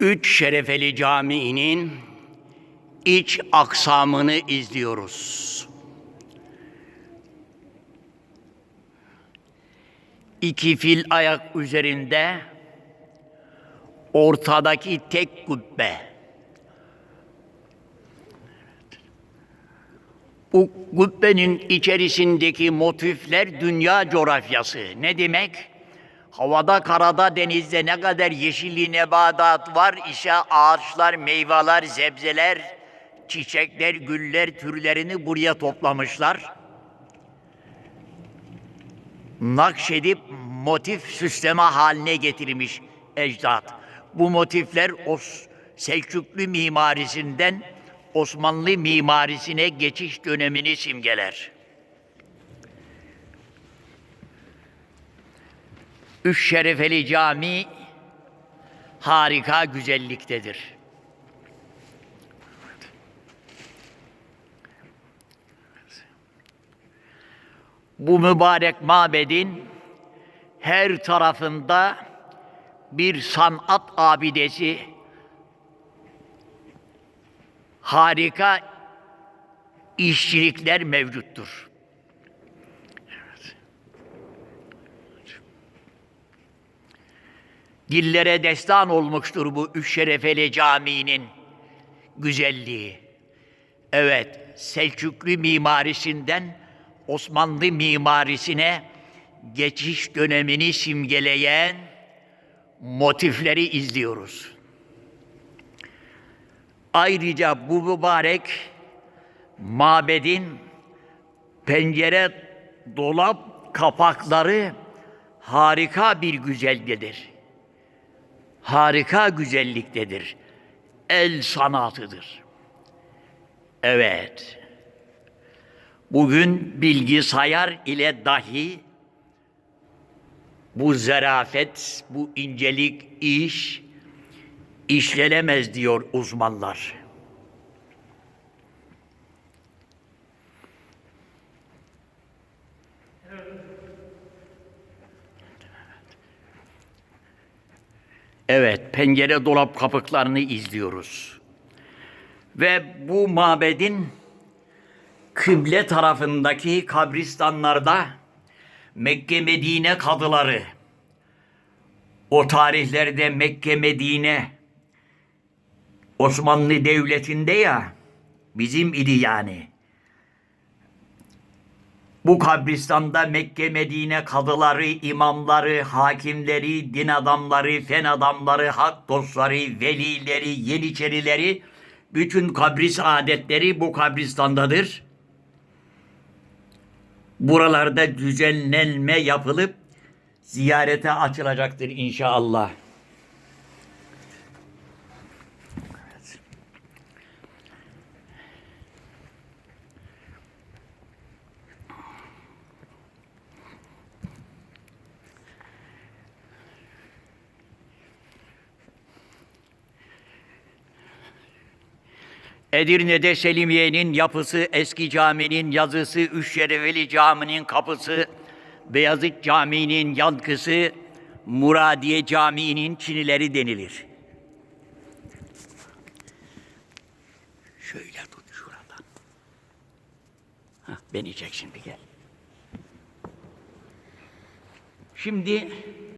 Üç Şerefeli Camii'nin iç aksamını izliyoruz. İki fil ayak üzerinde ortadaki tek kubbe. Bu kubbenin içerisindeki motifler dünya coğrafyası. Ne demek? Havada, karada, denizde ne kadar yeşilli nebatat var ise ağaçlar, meyveler, sebzeler, çiçekler, güller türlerini buraya toplamışlar. Nakşedip motif süsleme haline getirmiş ecdat. Bu motifler Os Selçuklu mimarisinden Osmanlı mimarisine geçiş dönemini simgeler. Üç Şerefeli Cami harika güzelliktedir. Bu mübarek mabedin her tarafında bir sanat abidesi, harika işçilikler mevcuttur. Dillere destan olmuştur bu Üç Şerefeli Camii'nin güzelliği. Evet, Selçuklu mimarisinden Osmanlı mimarisine geçiş dönemini simgeleyen motifleri izliyoruz. Ayrıca bu mübarek mabedin pencere, dolap kapakları harika bir güzelliktedir. Harika güzelliktedir. El sanatıdır. Evet. Bugün bilgisayar ile dahi bu zarafet, bu incelik iş işlenemez diyor uzmanlar. Evet, pencere dolap kapıklarını izliyoruz. Ve bu mabedin kıble tarafındaki kabristanlarda Mekke Medine kadıları o tarihlerde Mekke Medine Osmanlı Devleti'nde ya bizim idi yani. Bu kabristanda Mekke Medine kadıları, imamları, hakimleri, din adamları, fen adamları, hak dostları, velileri, yeniçerileri, bütün kabris adetleri bu kabristandadır. Buralarda düzenlenme yapılıp ziyarete açılacaktır inşallah. Edirne'de Selimiye'nin yapısı, eski caminin yazısı, Üşşerefeli caminin kapısı, Beyazıt Camii'nin yankısı, Muradiye Camii'nin çinileri denilir. Şöyle tut şuradan. Beni çek şimdi gel. Şimdi